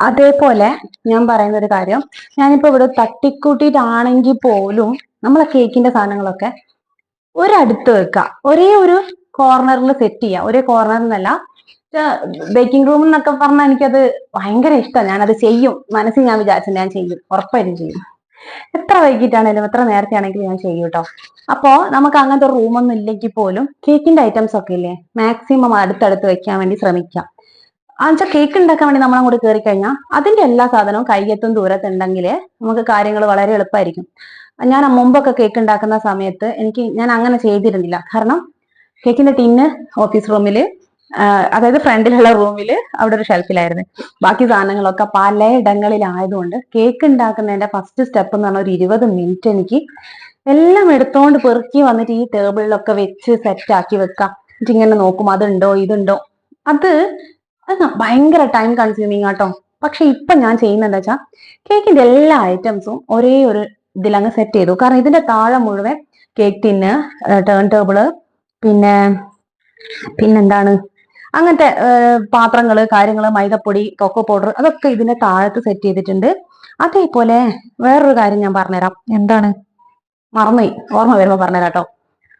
അതേപോലെ ഞാൻ പറയുന്ന ഒരു കാര്യം. ഞാനിപ്പോ ഇവിടെ തട്ടിക്കൂട്ടിയിട്ടാണെങ്കിൽ പോലും നമ്മളെ കേക്കിന്റെ സാധനങ്ങളൊക്കെ ഒരടുത്ത് വെക്കുക ഒരേ ഒരു കോർണറിൽ സെറ്റ് ചെയ്യുക ഒരേ കോർണറിൽ നിന്നല്ല ബേക്കിംഗ് റൂം എന്നൊക്കെ പറഞ്ഞാൽ എനിക്കത് ഭയങ്കര ഇഷ്ടമാണ് ഞാനത് ചെയ്യും. മനസ്സിൽ ഞാൻ വിചാരിച്ചു ഞാൻ ചെയ്യും. ഉറപ്പായിട്ടും ചെയ്യും. എത്ര വൈകിട്ടാണേലും എത്ര നേരത്തെ ആണെങ്കിലും ഞാൻ ചെയ്യും കേട്ടോ അപ്പോ നമുക്ക് അങ്ങനത്തെ റൂമൊന്നും ഇല്ലെങ്കിൽ പോലും കേക്കിന്റെ ഐറ്റംസ് ഒക്കെ ഇല്ലേ? മാക്സിമം അടുത്തടുത്ത് വെക്കാൻ വേണ്ടി ശ്രമിക്കാം. എന്നുവെച്ചാൽ കേക്ക് ഉണ്ടാക്കാൻ വേണ്ടി നമ്മൾ അങ്ങോട്ട് കയറി കഴിഞ്ഞാൽ അതിന്റെ എല്ലാ സാധനവും കൈയെത്തും ദൂരത്തുണ്ടെങ്കിൽ നമുക്ക് കാര്യങ്ങൾ വളരെ എളുപ്പമായിരിക്കും ഞാൻ മുമ്പൊക്കെ കേക്ക് ഉണ്ടാക്കുന്ന സമയത്ത് എനിക്ക് ഞാൻ അങ്ങനെ ചെയ്തിരുന്നില്ല. കാരണം കേക്കിന്റെ ടിന്ന് ഓഫീസ് റൂമിൽ അതായത് ഫ്രണ്ടിലുള്ള റൂമിൽ അവിടെ ഒരു ഷെൽഫിലായിരുന്നു ബാക്കി സാധനങ്ങളൊക്കെ പലയിടങ്ങളിലായതുകൊണ്ട് കേക്ക് ഉണ്ടാക്കുന്നതിന്റെ ഫസ്റ്റ് സ്റ്റെപ്പ് എന്ന് പറഞ്ഞാൽ ഒരു ഇരുപത് മിനിറ്റ് എനിക്ക് എല്ലാം എടുത്തോണ്ട് പെറുക്കി വന്നിട്ട് ഈ ടേബിളിലൊക്കെ വെച്ച് സെറ്റ് ആക്കി വെക്കാം. എന്നിട്ട് ഇങ്ങനെ നോക്കും അതുണ്ടോ ഇതുണ്ടോ? അത് അത് ഭയങ്കര ടൈം കൺസ്യൂമിങ് ആട്ടോ. പക്ഷെ ഇപ്പൊ ഞാൻ ചെയ്യുന്നത് എന്താ വെച്ചാൽ കേക്കിന്റെ എല്ലാ ഐറ്റംസും ഒരേ ഒരു ഇതിലങ്ങ് സെറ്റ് ചെയ്തു. കാരണം ഇതിന്റെ താഴെ മുഴുവൻ കേക്ക് ടിന്ന് ടേൺ ടേബിൾ പിന്നെ പിന്നെന്താണ്? അങ്ങനത്തെ പാത്രങ്ങൾ കാര്യങ്ങൾ മൈദപ്പൊടി കൊക്കോ പൗഡർ അതൊക്കെ ഇതിന്റെ താഴത്ത് സെറ്റ് ചെയ്തിട്ടുണ്ട്. അതേപോലെ വേറൊരു കാര്യം ഞാൻ പറഞ്ഞുതരാം. എന്താണ്? മറന്നു ഓർമ്മ വരുമ്പോ പറഞ്ഞുതരാം കേട്ടോ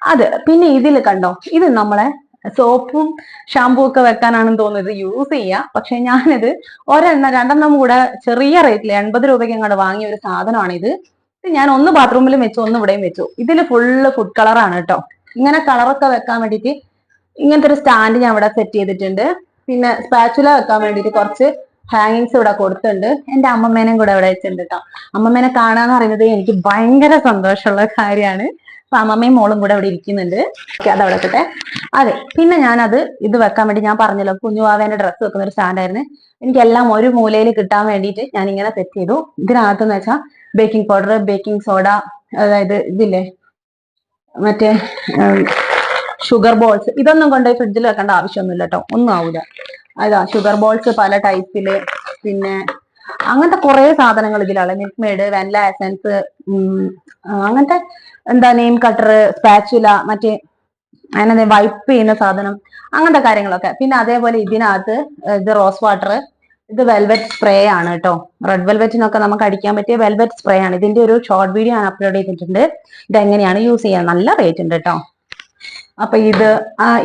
അത് പിന്നെ ഇതിൽ കണ്ടോ? ഇത് നമ്മളെ സോപ്പും ഷാമ്പൂ ഒക്കെ വെക്കാനാണെന്ന് തോന്നുന്നത്. യൂസ് ചെയ്യാം. പക്ഷെ ഞാനിത് ഒരെണ്ണം രണ്ടെണ്ണം കൂടെ ചെറിയ റേറ്റിൽ എൺപത് രൂപയ്ക്ക് അങ്ങോട്ട് വാങ്ങിയ ഒരു സാധനമാണ് ഇത്. ഞാൻ ഒന്ന് ബാത്റൂമിലും വെച്ചു ഒന്ന് ഇവിടെയും വെച്ചു. ഇതിൽ ഫുള്ള് ഫുഡ് കളറാണ് കേട്ടോ ഇങ്ങനെ കളറൊക്കെ വെക്കാൻ വേണ്ടിയിട്ട് ഇങ്ങനത്തെ ഒരു സ്റ്റാൻഡ് ഞാൻ ഇവിടെ സെറ്റ് ചെയ്തിട്ടുണ്ട്. പിന്നെ സ്പാച്ചുല വെക്കാൻ വേണ്ടിയിട്ട് കുറച്ച് ഹാങ്ങിങ്സ് ഇവിടെ കൊടുത്തുണ്ട് എന്റെ അമ്മമ്മേനെയും കൂടെ ഇവിടെ വെച്ചിട്ടുണ്ട് കേട്ടോ അമ്മമ്മേനെ കാണാന്ന് പറയുന്നത് എനിക്ക് ഭയങ്കര സന്തോഷമുള്ള കാര്യമാണ്. അപ്പൊ അമ്മമ്മയും മോളും കൂടെ അവിടെ ഇരിക്കുന്നുണ്ട്. അത് അവിടെ വെക്കട്ടെ. അതെ പിന്നെ ഞാനത് ഇത് വെക്കാൻ വേണ്ടി ഞാൻ പറഞ്ഞല്ലോ കുഞ്ഞുവാവേന്റെ ഡ്രസ്സ് വെക്കുന്ന ഒരു സ്റ്റാൻഡായിരുന്നു എനിക്കെല്ലാം ഒരു മൂലയിൽ കിട്ടാൻ വേണ്ടിയിട്ട് ഞാൻ ഇങ്ങനെ സെറ്റ് ചെയ്തു. ഇതിനകത്ത് എന്ന് വെച്ചാൽ ബേക്കിംഗ് പൗഡർ ബേക്കിംഗ് സോഡ അതായത് ഇതില്ലേ മറ്റേ ഷുഗർ ബോൾസ് ഇതൊന്നും കൊണ്ടുപോയി ഫ്രിഡ്ജിൽ വെക്കേണ്ട ആവശ്യമൊന്നുമില്ല കേട്ടോ. ഒന്നും ആവില്ല അതാ ഷുഗർ ബോൾസ് പല ടൈപ്പിൽ പിന്നെ അങ്ങനത്തെ കുറെ സാധനങ്ങൾ ഇതിലാണ് മിൽക്ക് മെയ്ഡ് വെനില എസൻസ് അങ്ങനത്തെ എന്താ നെയിം കട്ടർ സ്പാച്ചുല മറ്റേ അങ്ങനെ വൈപ്പ് ചെയ്യുന്ന സാധനം അങ്ങനത്തെ കാര്യങ്ങളൊക്കെ. പിന്നെ അതേപോലെ ഇതിനകത്ത് ഇത് റോസ് വാട്ടർ ഇത് വെൽവെറ്റ് സ്പ്രേ ആണ് കേട്ടോ റെഡ് വെൽവെറ്റിനൊക്കെ നമുക്ക് അടിക്കാൻ പറ്റിയ വെൽവെറ്റ് സ്പ്രേ ആണ്. ഇതിന്റെ ഒരു ഷോർട്ട് വീഡിയോ ഞാൻ അപ്ലോഡ് ചെയ്തിട്ടുണ്ട്. ഇത് എങ്ങനെയാണ് യൂസ് ചെയ്യാൻ നല്ല റേറ്റ് ഉണ്ട് കേട്ടോ അപ്പൊ ഇത്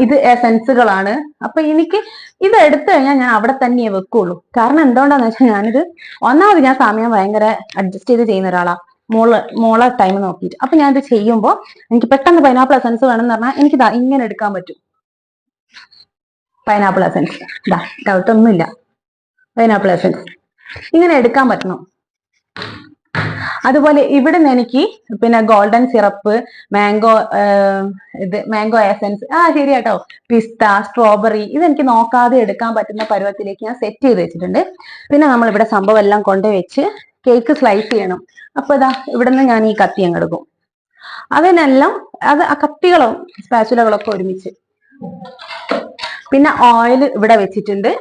ഇത് എസെൻസുകളാണ് അപ്പൊ എനിക്ക് ഇത് എടുത്തു കഴിഞ്ഞാൽ ഞാൻ അവിടെ തന്നെയേ വെക്കുള്ളൂ. കാരണം എന്തുകൊണ്ടാന്ന് വെച്ചാൽ ഞാനിത് ഒന്നാമത് ഞാൻ സമയം ഭയങ്കര അഡ്ജസ്റ്റ് ചെയ്ത് ചെയ്യുന്ന ഒരാളാ. മോൾ മോളെ ടൈം നോക്കിയിട്ട്. അപ്പൊ ഞാനിത് ചെയ്യുമ്പോൾ എനിക്ക് പെട്ടെന്ന് പൈനാപ്പിൾ എസെൻസ് വേണം എന്ന് പറഞ്ഞാൽ എനിക്ക് ദാ ഇങ്ങനെ എടുക്കാൻ പറ്റും. പൈനാപ്പിൾ എസെൻസ് ഇതാ ഡൗട്ട് ഒന്നുമില്ല. പൈനാപ്പിൾ എസെൻസ് ഇങ്ങനെ എടുക്കാൻ പറ്റണം. അതുപോലെ ഇവിടെ നിന്ന് എനിക്ക് പിന്നെ ഗോൾഡൻ സിറപ്പ് മാംഗോ ഇത് മാംഗോ എസൻസ് ആ ശരി കേട്ടോ പിസ്ത സ്ട്രോബെറി ഇതെനിക്ക് നോക്കാതെ എടുക്കാൻ പറ്റുന്ന പരുവത്തിലേക്ക് ഞാൻ സെറ്റ് ചെയ്ത് വെച്ചിട്ടുണ്ട്. പിന്നെ നമ്മൾ ഇവിടെ സംഭവം എല്ലാം കൊണ്ടുവച്ച് കേക്ക് സ്ലൈസ് ചെയ്യണം. അപ്പൊ ഇതാ ഇവിടെ നിന്ന് ഞാൻ ഈ കത്തി അങ്ങ് എടുക്കും. അതിനെല്ലാം അത് ആ കത്തികളും സ്പാച്ചുലകളൊക്കെ ഒരുമിച്ച്. പിന്നെ ഓയിൽ ഇവിടെ വെച്ചിട്ടുണ്ട്.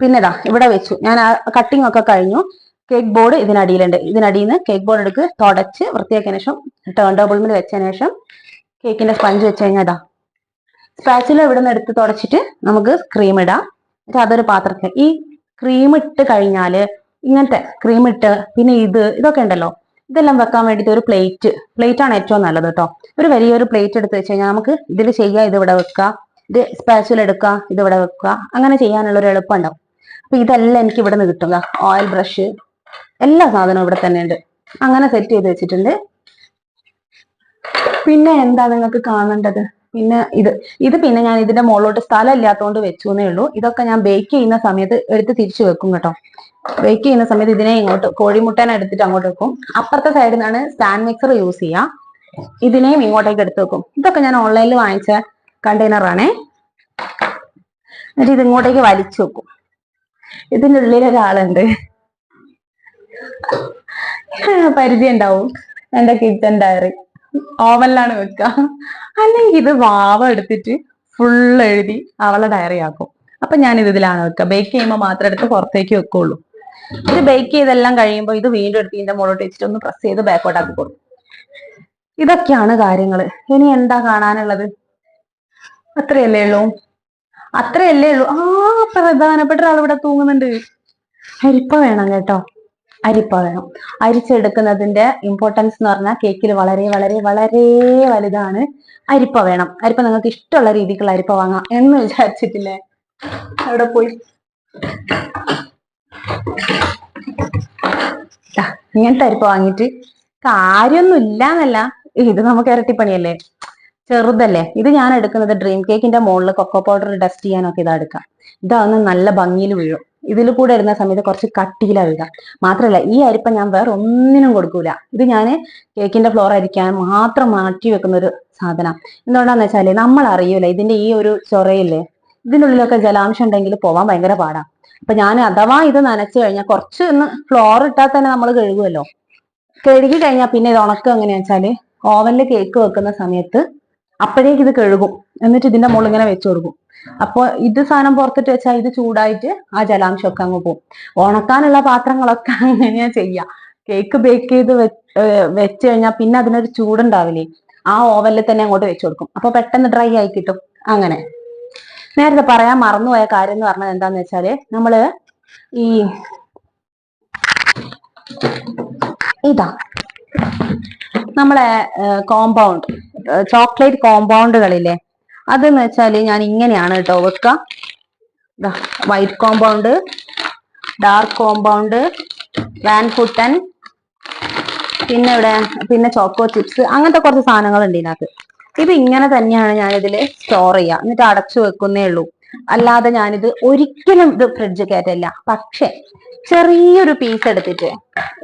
പിന്നെ ഇതാ ഇവിടെ വെച്ചു. ഞാൻ ആ കട്ടിംഗ് ഒക്കെ കഴിഞ്ഞു. കേക്ക് ബോർഡ് ഇതിനടിയിലുണ്ട്. ഇതിനടിയിൽ നിന്ന് കേക്ക് ബോർഡ് എടുക്ക് തുടച്ച് വൃത്തിയാക്കിയതിനു ശേഷം ടേൺ ടേബിളിൽ വെച്ചതിന് ശേഷം കേക്കിന്റെ സ്പഞ്ച് വെച്ച് കഴിഞ്ഞാൽ ഇതാ. സ്പാച്ചില ഇവിടെ നിന്ന് എടുത്ത് തുടച്ചിട്ട് നമുക്ക് ക്രീം ഇടാം. എന്നിട്ട് അതൊരു പാത്രത്തിൽ ഈ ക്രീം ഇട്ട് കഴിഞ്ഞാൽ ഇങ്ങനത്തെ ക്രീം ഇട്ട് പിന്നെ ഇത് ഇതൊക്കെ ഉണ്ടല്ലോ. ഇതെല്ലാം വെക്കാൻ വേണ്ടിയിട്ട് ഒരു പ്ലേറ്റ് പ്ലേറ്റ് ആണ് ഏറ്റവും നല്ലത് കേട്ടോ. ഒരു വലിയൊരു പ്ലേറ്റ് എടുത്ത് വെച്ച് കഴിഞ്ഞാൽ നമുക്ക് ഇതിൽ ചെയ്യാം ഇത് ഇവിടെ വെക്കുക ഇത് സ്പാച്ചുല എടുക്കുക ഇത് ഇവിടെ വെക്കുക അങ്ങനെ ചെയ്യാനുള്ള ഒരു എളുപ്പം ഉണ്ടാവും. അപ്പൊ ഇതെല്ലാം എനിക്ക് ഇവിടെ നിന്ന് കിട്ടുക ഓയിൽ ബ്രഷ് എല്ലാ സാധനവും ഇവിടെ തന്നെ ഉണ്ട് അങ്ങനെ സെറ്റ് ചെയ്ത് വെച്ചിട്ടുണ്ട്. പിന്നെ എന്താ നിങ്ങൾക്ക് കാണേണ്ടത്? പിന്നെ ഇത് ഇത് പിന്നെ ഞാൻ ഇതിന്റെ മുകളിലോട്ട് സ്ഥലം ഇല്ലാത്തതുകൊണ്ട് വെച്ചു എന്നേ ഉള്ളൂ. ഇതൊക്കെ ഞാൻ ബേക്ക് ചെയ്യുന്ന സമയത്ത് എടുത്ത് തിരിച്ചു വെക്കും കേട്ടോ. ബേക്ക് ചെയ്യുന്ന സമയത്ത് ഇതിനെ ഇങ്ങോട്ട് കോഴിമുട്ടേനെ എടുത്തിട്ട് അങ്ങോട്ട് വെക്കും. അപ്പുറത്തെ സൈഡിൽ നിന്നാണ് സ്റ്റാൻഡ് മിക്സർ യൂസ് ചെയ്യാം. ഇതിനെയും ഇങ്ങോട്ടേക്ക് എടുത്ത് വെക്കും. ഇതൊക്കെ ഞാൻ ഓൺലൈനിൽ വാങ്ങിച്ച കണ്ടെയ്നർ ആണേ. എന്നിട്ട് ഇത് ഇങ്ങോട്ടേക്ക് വലിച്ചു വെക്കും. ഇതിന്റെ ഉള്ളിൽ ഒരാളുണ്ട്. പരിചയം ഉണ്ടാവും എന്റെ കിച്ചൺ ഡയറി. ഓവനിലാണ് വെക്കുക. അല്ലെങ്കിൽ ഇത് വാവ എടുത്തിട്ട് ഫുൾ എഴുതി അവളെ ഡയറി ആക്കും. അപ്പൊ ഞാൻ ഇത് ഇതിലാണ് വെക്കുക. ബേക്ക് ചെയ്യുമ്പോൾ മാത്രം എടുത്ത് പുറത്തേക്ക് വെക്കുള്ളൂ. ഇത് ബേക്ക് ചെയ്തെല്ലാം കഴിയുമ്പോൾ ഇത് വീണ്ടും എടുത്ത് ഇതിന്റെ മുകളിലോട്ട് വെച്ചിട്ട് ഒന്ന് പ്രസ് ചെയ്ത് ബാക്കോട്ട് ആക്കി കൊടുക്കും. ഇതൊക്കെയാണ് കാര്യങ്ങൾ. ഇനി എന്താ കാണാനുള്ളത്? അത്രയല്ലേ ഉള്ളൂ? അത്രയല്ലേ ഉള്ളൂ. ആ പ്രധാനപ്പെട്ട ഒരാൾ ഇവിടെ തൂങ്ങുന്നുണ്ട്. ഹെൽപ്പ് വേണം കേട്ടോ. അരിപ്പ വേണം അരിച്ചെടുക്കുന്നതിന്റെ ഇമ്പോർട്ടൻസ് എന്ന് പറഞ്ഞാൽ കേക്കിൽ വളരെ വളരെ വളരെ വലുതാണ് അരിപ്പ വേണം. അരിപ്പ നിങ്ങൾക്ക് ഇഷ്ടമുള്ള രീതിക്കുള്ള അരിപ്പ വാങ്ങാം എന്ന് വിചാരിച്ചിട്ടില്ലേ? അവിടെ പോയി. ഇങ്ങനത്തെ അരിപ്പ വാങ്ങിയിട്ട് കാര്യൊന്നും ഇല്ല എന്നല്ല ഇത് നമുക്ക് ഇരട്ടിപ്പണിയല്ലേ? ചെറുതല്ലേ? ഇത് ഞാൻ എടുക്കുന്നത് ഡ്രീം കേക്കിന്റെ മുകളിൽ കൊക്കോ പൗഡർ ഡസ്റ്റ് ചെയ്യാനൊക്കെ ഇതാ എടുക്കാം. ഇതാവുന്ന നല്ല ഭംഗിയിൽ വീഴും. ഇതിൽ കൂടെ ഇടുന്ന സമയത്ത് കുറച്ച് കട്ടിയിലാ വീഴുക മാത്രമല്ല ഈ അരിപ്പ ഞാൻ വേറെ ഒന്നിനും കൊടുക്കൂല. ഇത് ഞാൻ കേക്കിന്റെ ഫ്ലോർ അരിക്കാൻ മാത്രം മാറ്റി വെക്കുന്ന ഒരു സാധനം. എന്തുകൊണ്ടാന്ന് വെച്ചാൽ നമ്മൾ അറിയൂല ഇതിന്റെ ഈ ഒരു ചൊറയില്ലേ? ഇതിന്റെ ഉള്ളിലൊക്കെ ജലാംശം ഉണ്ടെങ്കിൽ പോവാൻ ഭയങ്കര പാടാ. അപ്പൊ ഞാൻ അഥവാ ഇത് നനച്ചു കഴിഞ്ഞാൽ കുറച്ച് ഒന്ന് ഫ്ലോർ ഇട്ടാൽ തന്നെ നമ്മൾ കഴുകുമല്ലോ കഴുകി കഴിഞ്ഞാൽ പിന്നെ ഇത് ഉണക്കം എങ്ങനെയാ വെച്ചാൽ ഓവനിൽ കേക്ക് വെക്കുന്ന സമയത്ത് അപ്പോഴേക്ക് ഇത് കഴുകും. എന്നിട്ട് ഇതിന്റെ മുകളിൽ ഇങ്ങനെ വെച്ചു കൊടുക്കും. അപ്പോൾ ഇത് സാധനം പുറത്തിട്ട് വെച്ചാൽ ഇത് ചൂടായിട്ട് ആ ജലാംശമൊക്കെ അങ്ങ് പോകും ഉണക്കാനുള്ള പാത്രങ്ങളൊക്കെ അങ്ങനെയാ ചെയ്യാം. കേക്ക് ബേക്ക് ചെയ്ത് വെച്ച് കഴിഞ്ഞാൽ പിന്നെ അതിനൊരു ചൂടുണ്ടാവില്ലേ? ആ ഓവനിൽ തന്നെ അങ്ങോട്ട് വെച്ചു കൊടുക്കും. അപ്പൊ പെട്ടെന്ന് ഡ്രൈ ആയി കിട്ടും. അങ്ങനെ. നേരത്തെ പറയാൻ മറന്നുപോയ കാര്യം എന്ന് പറഞ്ഞത് എന്താന്ന് വെച്ചാൽ നമ്മൾ ഈ ഇതാ. നമ്മളെ കോമ്പൗണ്ട് ചോക്ലേറ്റ് കോമ്പൗണ്ടുകളില്ലേ അതെന്ന് വെച്ചാൽ ഞാൻ ഇങ്ങനെയാണ് കേട്ടോ വെക്കുക വൈറ്റ് കോമ്പൗണ്ട് ഡാർക്ക് കോമ്പൗണ്ട് വാൻ ഫുട്ടൻ പിന്നെ ഇവിടെ പിന്നെ ചോക്കോ ചിപ്സ് അങ്ങനത്തെ കുറച്ച് സാധനങ്ങൾ ഉണ്ട് ഇതിനകത്ത്. ഇത് ഇങ്ങനെ തന്നെയാണ് ഞാൻ ഇതിൽ സ്റ്റോർ ചെയ്യുക എന്നിട്ട് അടച്ചു വെക്കുന്നേ ഉള്ളൂ. അല്ലാതെ ഞാനിത് ഒരിക്കലും ഇത് ഫ്രിഡ്ജ് കയറ്റില്ല പക്ഷെ ചെറിയൊരു പീസ് എടുത്തിട്ട്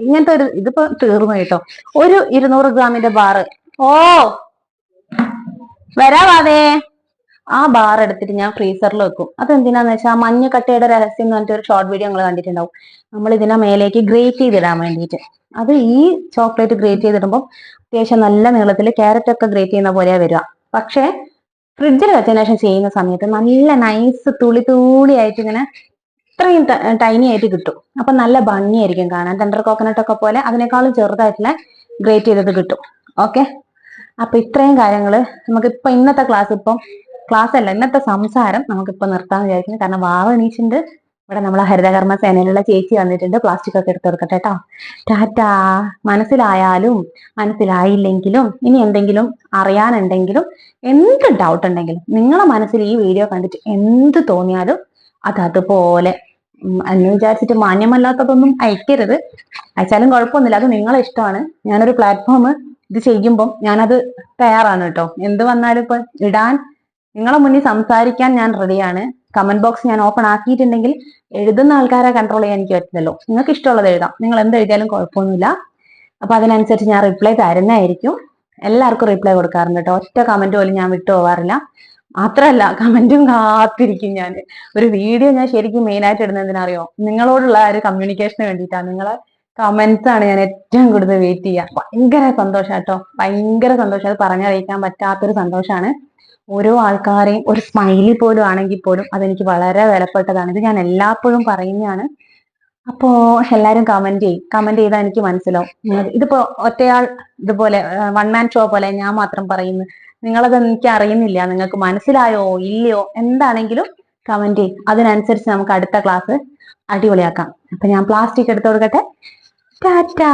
ഇങ്ങനത്തെ ഒരു ഇതിപ്പോ തീർന്നു കേട്ടോ. ഒരു ഇരുന്നൂറ് ഗ്രാമിന്റെ ബാറ് ഓ വരാവാതേ ആ ബാർ എടുത്തിട്ട് ഞാൻ ഫ്രീസറിൽ വെക്കും. അതെന്തിനാന്ന് വെച്ചാൽ ആ മഞ്ഞ കട്ടയുടെ രഹസ്യം എന്ന് പറഞ്ഞിട്ട് ഒരു ഷോർട്ട് വീഡിയോ നമ്മൾ കണ്ടിട്ടുണ്ടാവും. നമ്മൾ ഇതിനെ മേലേക്ക് ഗ്രേറ്റ് ചെയ്തിടാൻ വേണ്ടിയിട്ട് അത് ഈ ചോക്ലേറ്റ് ഗ്രേറ്റ് ചെയ്തിടുമ്പോൾ അത്യാവശ്യം നല്ല നീളത്തിൽ ക്യാരറ്റ് ഒക്കെ ഗ്രേറ്റ് ചെയ്യുന്ന പോലെയാണ് വരിക. പക്ഷേ ഫ്രിഡ്ജിൽ വെച്ചതിന് ശേഷം ചെയ്യുന്ന സമയത്ത് നല്ല നൈസ് തുളി ആയിട്ട് ഇങ്ങനെ ഇത്രയും ടൈനി ആയിട്ട് കിട്ടും. അപ്പൊ നല്ല ഭംഗിയായിരിക്കും കാണാൻ. ടെൻഡർ കോക്കനട്ട് ഒക്കെ പോലെ അതിനേക്കാളും ചെറുതായിട്ടുള്ള ഗ്രേറ്റ് ചെയ്തത് കിട്ടും. ഓക്കെ അപ്പൊ ഇത്രയും കാര്യങ്ങൾ നമുക്ക് ഇപ്പൊ ഇന്നത്തെ ക്ലാസ് ഇപ്പം ക്ലാസ് അല്ല ഇന്നത്തെ സംസാരം നമുക്കിപ്പോ നിർത്താൻ വിചാരിക്കുന്നു. കാരണം വാവ എണീച്ചിട്ടുണ്ട്. ഇവിടെ നമ്മളെ ഹരിതകർമ്മ സേനയിലുള്ള ചേച്ചി വന്നിട്ടുണ്ട്. പ്ലാസ്റ്റിക് ഒക്കെ എടുത്തു കൊടുക്കട്ടെ കേട്ടോ ടാറ്റാ. മനസ്സിലായാലും മനസ്സിലായില്ലെങ്കിലും ഇനി എന്തെങ്കിലും അറിയാനുണ്ടെങ്കിലും എന്ത് ഡൗട്ട് ഉണ്ടെങ്കിലും നിങ്ങളെ മനസ്സിൽ ഈ വീഡിയോ കണ്ടിട്ട് എന്ത് തോന്നിയാലും അത് അതുപോലെ. എന്ന് വിചാരിച്ചിട്ട് മാന്യമല്ലാത്തതൊന്നും അയക്കരുത്. അയച്ചാലും കുഴപ്പമൊന്നുമില്ല. അത് നിങ്ങളെ ഇഷ്ടമാണ്. ഞാനൊരു പ്ലാറ്റ്ഫോം ഇത് ചെയ്യുമ്പം ഞാനത് തയ്യാറാണ് കേട്ടോ. എന്ത് വന്നാലും ഇപ്പൊ ഇടാൻ നിങ്ങളെ മുന്നിൽ സംസാരിക്കാൻ ഞാൻ റെഡിയാണ് കമന്റ് ബോക്സ് ഞാൻ ഓപ്പൺ ആക്കിയിട്ടുണ്ടെങ്കിൽ എഴുതുന്ന ആൾക്കാരെ കൺട്രോൾ ചെയ്യാൻ എനിക്ക് പറ്റില്ലല്ലോ നിങ്ങൾക്ക് ഇഷ്ടമുള്ളത് എഴുതാം. നിങ്ങൾ എന്ത് എഴുതിയാലും കുഴപ്പമൊന്നുമില്ല. അപ്പൊ അതിനനുസരിച്ച് ഞാൻ റിപ്ലൈ തരുന്നതായിരിക്കും. എല്ലാവർക്കും റിപ്ലൈ കൊടുക്കാറുണ്ട് കേട്ടോ. ഒറ്റ കമന്റ് പോലും ഞാൻ വിട്ടു പോവാറില്ല. മാത്രമല്ല കമന്റും കാത്തിരിക്കും ഞാൻ ഒരു വീഡിയോ ഞാൻ ശരിക്കും മെയിൻ ആയിട്ട് ഇടുന്നത് എന്തിനറിയോ നിങ്ങളോടുള്ള ഒരു കമ്മ്യൂണിക്കേഷന് വേണ്ടിയിട്ടാണ്. നിങ്ങളെ കമന്റ്സ് ആണ് ഞാൻ ഏറ്റവും കൂടുതൽ വെയിറ്റ് ചെയ്യുക ഭയങ്കര സന്തോഷം കേട്ടോ. ഭയങ്കര സന്തോഷം. അത് പറഞ്ഞറിയിക്കാൻ പറ്റാത്തൊരു സന്തോഷമാണ് ഓരോ ആൾക്കാരെയും ഒരു സ്മൈലി പോലും ആണെങ്കിൽ പോലും അതെനിക്ക് വളരെ വിലപ്പെട്ടതാണ്. ഇത് ഞാൻ എല്ലാപ്പോഴും പറയുന്നതാണ്. അപ്പോ എല്ലാരും കമന്റ് ചെയ്യും. കമന്റ് ചെയ്താൽ എനിക്ക് മനസ്സിലാവും. ഇതിപ്പോ ഒറ്റയാൾ ഇതുപോലെ വൺ മാൻ ഷോ പോലെ ഞാൻ മാത്രം പറയുന്നു. നിങ്ങളത് എനിക്ക് അറിയുന്നില്ല. നിങ്ങൾക്ക് മനസ്സിലായോ? ഇല്ലയോ? എന്താണെങ്കിലും കമന്റ് ചെയ്യും. അതിനനുസരിച്ച് നമുക്ക് അടുത്ത ക്ലാസ് അടിപൊളിയാക്കാം. അപ്പൊ ഞാൻ പ്ലാസ്റ്റിക് എടുത്തു കൊടുക്കട്ടെ. ടാറ്റാ